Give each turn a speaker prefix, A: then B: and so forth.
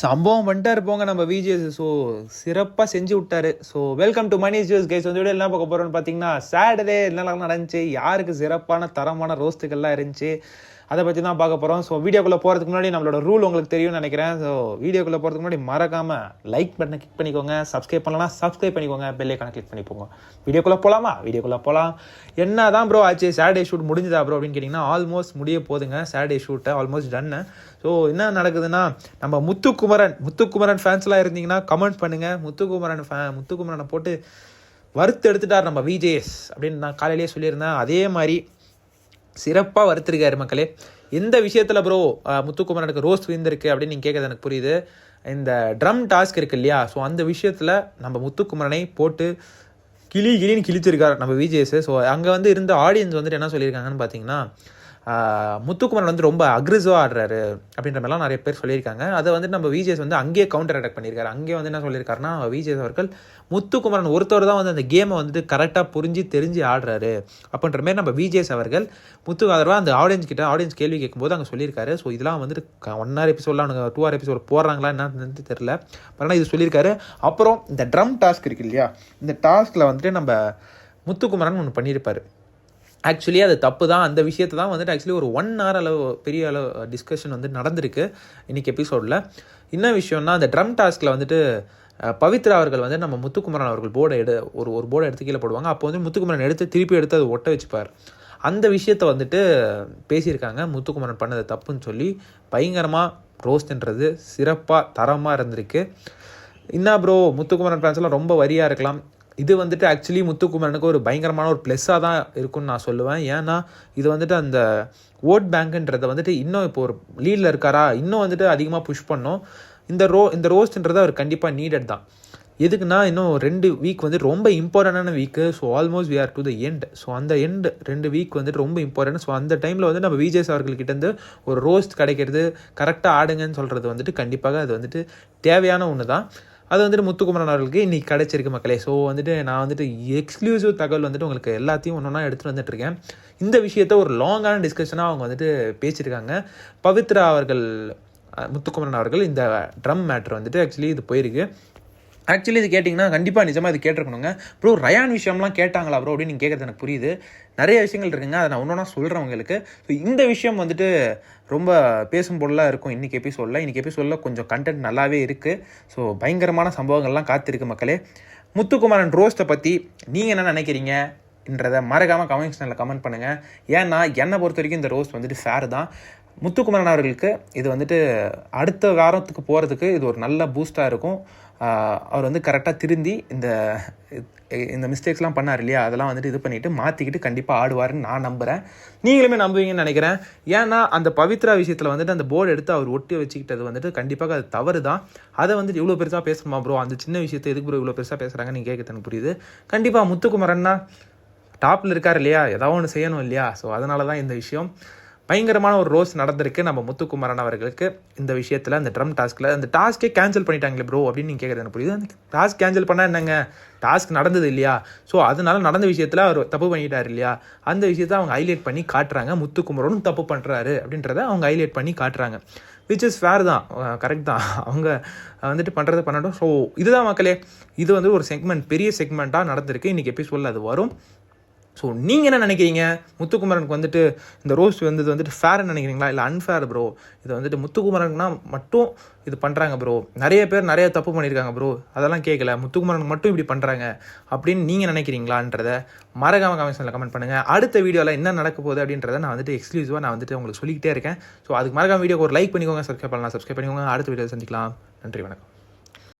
A: சம்பவம் பண்ணிட்டாரு போங்க நம்ம விஜிஎஸ் ஸோ சிறப்பாக செஞ்சு விட்டாரு. So welcome to money juice guys வந்து என்ன பார்க்க போகிறோம்னு பார்த்தீங்கன்னா சாட்டர்டே என்னெல்லாம் நடந்துச்சு யாருக்கு சிறப்பான தரமான ரோஸ்ட்டுகள்லாம் இருந்துச்சு அதை பற்றி தான் பார்க்க போகிறோம் ஸோ வீடியோக்குள்ளே போகிறதுக்கு முன்னாடி நம்மளோட ரூல் உங்களுக்கு தெரியும்னு நினைக்கிறேன். ஸோ வீடியோக்குள்ளே போகிறதுக்கு முன்னாடி மறக்காமல் லைக் பட்டனை கிளிக் பண்ணிக்கோங்க. சப்ஸ்கிரைப் பண்ணலாம் சப்ஸ்கிரைப் பண்ணிக்கோங்க. பெல்லைக்கான கிளிக் பண்ணிப்போங்க வீடியோக்குள்ளே போகலாமா வீடியோக்குள்ளே போகலாம் என்ன தான் ப்ரோ ஆச்சு? சாட்டர்டே ஷூட் முடிஞ்சதா ப்ரோ அப்படின்னு கேட்டிங்கன்னா ஆல்மோஸ்ட் முடிய போதுங்க. சாட்டர்டே ஷூட்டை ஆல்மோஸ்ட் டன்னு ஸோ என்ன நடக்குதுன்னா நம்ம முத்துக்குமரன் முத்துக்குமரன் ஃபேன்ஸ்லாம் இருந்தீங்கன்னா கமெண்ட் பண்ணுங்கள் முத்துக்குமரன் ஃபே முத்துக்குமரனை போட்டு வறுத்து எடுத்துட்டார் நம்ம விஜேஎஸ் அப்படின்னு நான் காலையிலேயே சொல்லியிருந்தேன். அதே மாதிரி சிறப்பாக வறுத்திருக்காரு மக்களே. எந்த விஷயத்தில் ப்ரோ முத்துக்குமரனுக்கு ரோஸ் விழுந்திருக்கு அப்படின்னு நீங்கள் கேட்குறது எனக்கு புரியுது. இந்த ட்ரம் டாஸ்க் இருக்கு இல்லையா? ஸோ அந்த விஷயத்தில் நம்ம முத்துக்குமரனை போட்டு கிளி கிளின்னு கிழிச்சிருக்காரு நம்ம விஜேஎஸ் ஸோ அங்கே வந்து இருந்த ஆடியன்ஸ் வந்துட்டு என்ன சொல்லியிருக்காங்கன்னு பார்த்தீங்கன்னா முத்துக்குமரன் வந்து ரொம்ப அக்ரெசிவாக ஆடுறாரு அப்படின்ற மாதிரிலாம் நிறைய பேர் சொல்லியிருக்காங்க. அதை வந்து நம்ம விஜேஸ் வந்து அங்கேயே கவுண்டர் அட்டாக் பண்ணியிருக்காரு. அங்கேயே வந்து என்ன சொல்லியிருக்காருன்னா விஜேஸ் அவர்கள் முத்துக்குமரன் ஒருத்தர் தான் வந்து அந்த கேமை வந்துட்டு கரெக்டாக புரிஞ்சு தெரிஞ்சு ஆடுறாரு. அப்படின்ற மாதிரி நம்ம விஜேஸ் அவர்கள் முத்து ஆதரவாக அந்த ஆடியன்ஸ் கிட்ட ஆடியன்ஸ் கேள்வி கேட்கும்போது அங்கே சொல்லியிருக்காரு. ஸோ இதெல்லாம் வந்துட்டு ஒன் ஹவர் எபிசோட்லாம் அவங்க டூ ஹவர் எபிசோட் போடுறாங்களா என்னன்னு தெரியல. ஆனால் இது சொல்லியிருக்காரு. அப்புறம் இந்த ட்ரம் டாஸ்க் இருக்கு இல்லையா? இந்த டாஸ்கில் வந்துட்டு நம்ம முத்துக்குமரன் ஒன்று பண்ணியிருப்பார். ஆக்சுவலி அது தப்பு தான். அந்த விஷயத்தை தான் வந்துட்டு ஆக்சுவலி ஒரு ஒன் ஹவர் அளவு பெரிய அளவு uh, டிஸ்கஷன் வந்து நடந்திருக்கு. இன்றைக்கி எபிசோடில் என்ன விஷயம்னா அந்த ட்ரம் டாஸ்கில் வந்துட்டு uh, பவித்ரா அவர்கள் வந்து நம்ம முத்துக்குமரன் அவர்கள் போர்டை எடு ஒரு ஒரு போர்டை எடுத்து கீழே போடுவாங்க. அப்போ வந்து முத்துக்குமரன் எடுத்து திருப்பி எடுத்து அதை ஒட்ட வச்சுப்பார். அந்த விஷயத்தை வந்துட்டு பேசியிருக்காங்க. முத்துக்குமரன் பண்ணது தப்புன்னு சொல்லி பயங்கரமாக ரோஸ்ட்ன்றது சிறப்பாக தரமாக இருந்திருக்கு. என்ன ப்ரோ முத்துக்குமரன் ஃபேன்ஸ்லாம் ரொம்ப வரியாக இருக்கலாம். இது வந்துட்டு ஆக்சுவலி முத்துக்குமரனுக்கு ஒரு பயங்கரமான ஒரு ப்ளஸ்ஸாக தான் இருக்கும்னு நான் சொல்லுவேன். ஏன்னா இது வந்துட்டு அந்த ஓட் பேங்க்குன்றதை வந்துட்டு இன்னும் இப்போ ஒரு லீடில் இருக்காரா? இன்னும் வந்துட்டு அதிகமாக புஷ் பண்ணோம். இந்த ரோ இந்த ரோஸ்ட்ன்றது அவர் கண்டிப்பாக நீடட் தான். எதுக்குன்னா இன்னும் ரெண்டு வீக் வந்து ரொம்ப இம்பார்ட்டண்டான week so almost we are to the end so அந்த எண்ட் ரெண்டு வீக் வந்துட்டு ரொம்ப இம்பார்ட்டன்ட் ஸோ அந்த டைமில் வந்து நம்ம விஜய் அவர்கள்கிட்டேருந்து ஒரு ரோஸ்ட் கிடைக்கிறது கரெக்டாக ஆடுங்கன்னு சொல்கிறது வந்துட்டு கண்டிப்பாக அது வந்துட்டு தேவையான ஒன்று தான் அது வந்துட்டு முத்துக்குமரன் அவர்களுக்கு இன்றைக்கி கிடைச்சிருக்கு மக்களே. ஸோ வந்துட்டு நான் வந்துட்டு எக்ஸ்க்ளூசிவ் தகவல் வந்துட்டு உங்களுக்கு எல்லாத்தையும் ஒன்று ஒன்றா எடுத்துகிட்டு வந்துட்டு இருக்கேன். இந்த விஷயத்த ஒரு லாங்கான டிஸ்கஷனாக அவங்க வந்துட்டு பேசியிருக்காங்க. பவித்ரா அவர்கள் முத்துக்குமரன் அவர்கள் இந்த ட்ரம் மேட்ரு வந்துட்டு ஆக்சுவலி இது போயிருக்கு. ஆக்சுவலி இது கேட்டிங்கன்னா கண்டிப்பாக நிஜமாக இது கேட்டிருக்கணுங்க. ப்ரோ ரயான் விஷயம்லாம் கேட்டாங்களா ப்ரோ அப்படின்னு நீங்கள் கேட்குறது எனக்கு புரியுது. நிறைய விஷயங்கள் இருக்குங்க. அதை நான் ஒன்றா சொல்கிறேன் உங்களுக்கு. ஸோ இந்த விஷயம் வந்துட்டு ரொம்ப பேசும் பொருளாக இருக்கும். இன்றைக்கி எபிசோடில் இன்றைக்கி எபிசோடில் கொஞ்சம் கண்டென்ட் நல்லாவே இருக்குது ஸோ பயங்கரமான சம்பவங்கள்லாம் காத்திருக்கு மக்களே. முத்துக்குமாரன் ரோஸ்ட்டை பற்றி நீங்கள் என்ன நினைக்கிறீங்க என்றதை மறக்காமல் கமெண்ட் செக்ஷனில் கமெண்ட் பண்ணுங்கள் ஏன்னா என்னை பொறுத்த வரைக்கும் இந்த ரோஸ்ட் வந்துட்டு ஃபேர் தான். முத்துக்குமரன் அவர்களுக்கு இது வந்துட்டு அடுத்த வாரத்துக்கு போகிறதுக்கு இது ஒரு நல்ல பூஸ்டாக இருக்கும். அவர் வந்து கரெக்டாக திருந்தி இந்த இந்த மிஸ்டேக்ஸ்லாம் பண்ணார் இல்லையா? அதெல்லாம் வந்துட்டு இது பண்ணிவிட்டு மாற்றிக்கிட்டு கண்டிப்பாக ஆடுவாருன்னு நான் நம்புகிறேன் நீங்களுமே நம்புவீங்கன்னு நினைக்கிறேன். ஏன்னா அந்த பவித்ரா விஷயத்தில் வந்துட்டு அந்த போர்டு எடுத்து அவர் ஒட்டி வச்சுக்கிட்டது வந்துட்டு கண்டிப்பாக அது தவறு தான் அதை வந்துட்டு இவ்வளோ பெருசாக பேசணுமா ப்ரோ அந்த சின்ன விஷயத்தை எதுக்கு ப்ரோ இவ்வளோ பெருசாக பேசுகிறாங்க நீங்கள் கேட்க எனக்கு புரியுது. கண்டிப்பாக முத்துக்குமரன்னா டாப்பில் இருக்கார் இல்லையா? ஏதாவது ஒன்று செய்யணும் இல்லையா? ஸோ அதனால தான் இந்த விஷயம். பயங்கரமான ஒரு ரோஸ் நடந்திருக்கு நம்ம முத்துக்குமரன் அவர்களுக்கு இந்த விஷயத்தில் அந்த ட்ரம் டாஸ்கில். அந்த டாஸ்க்கே கேன்சல் பண்ணிட்டாங்களே ப்ரோ அப்படின்னு நீங்கள் கேட்குறது எனக்கு புரியுது. அந்த டாஸ்க் கேன்சல் பண்ணால் என்னங்க? டாஸ்க் நடந்தது இல்லையா? ஸோ அதனால நடந்த விஷயத்தில் அவர் தப்பு பண்ணிட்டார் இல்லையா? அந்த விஷயத்தை அவங்க ஹைலைட் பண்ணி காட்டுறாங்க. முத்துக்குமரனும் தப்பு பண்ணுறாரு அப்படின்றத அவங்க ஹைலைட் பண்ணி காட்டுறாங்க. விச் இஸ் ஃபேர் தான். கரெக்ட் தான். அவங்க வந்துட்டு பண்ணுறது பண்ணட்டும். ஸோ இதுதான் மக்களே. இது வந்து ஒரு செக்மெண்ட் பெரிய செக்மெண்ட்டாக நடந்திருக்கு. இன்றைக்கி எபிசோடில் அது வரும். ஸோ நீங்கள் என்ன நினைக்கிறீங்க? முத்துக்குமரனுக்கு வந்துட்டு இந்த ரோஸ் வந்தது வந்துட்டு ஃபேர்னு நினைக்கிறீங்களா? இல்லை அன்ஃபேர் ப்ரோ இது வந்துட்டு முத்துக்குமரனுக்குனா மட்டும் இது பண்ணுறாங்க ப்ரோ நிறைய பேர் நிறைய தப்பு பண்ணியிருக்காங்க ப்ரோ அதெல்லாம் கேட்கல முத்துக்குமரனுக்கு மட்டும் இப்படி பண்ணுறாங்க அப்படின்னு நீங்கள் நினைக்கிறீங்களான்றத மறக்காம கமெண்ட்ஸில் கமெண்ட் பண்ணுங்கள் அடுத்த வீடியோவில் என்ன நடக்க போகுது அப்படின்றத நான் வந்துட்டு எக்ஸ்க்ளூசிவாக நான் வந்துட்டு உங்களுக்கு சொல்லிக்கிட்டே இருக்கேன். ஸோ அதுக்கு மறக்காம வீடியோக்கு ஒரு லைக் பண்ணிக்கோங்க. சப்ஸ்கிரைப் பண்ணலாம். சப்ஸ்கிரைப் பண்ணிக்கோங்க. அடுத்த வீடியோ சந்திக்கலாம். நன்றி வணக்கம்.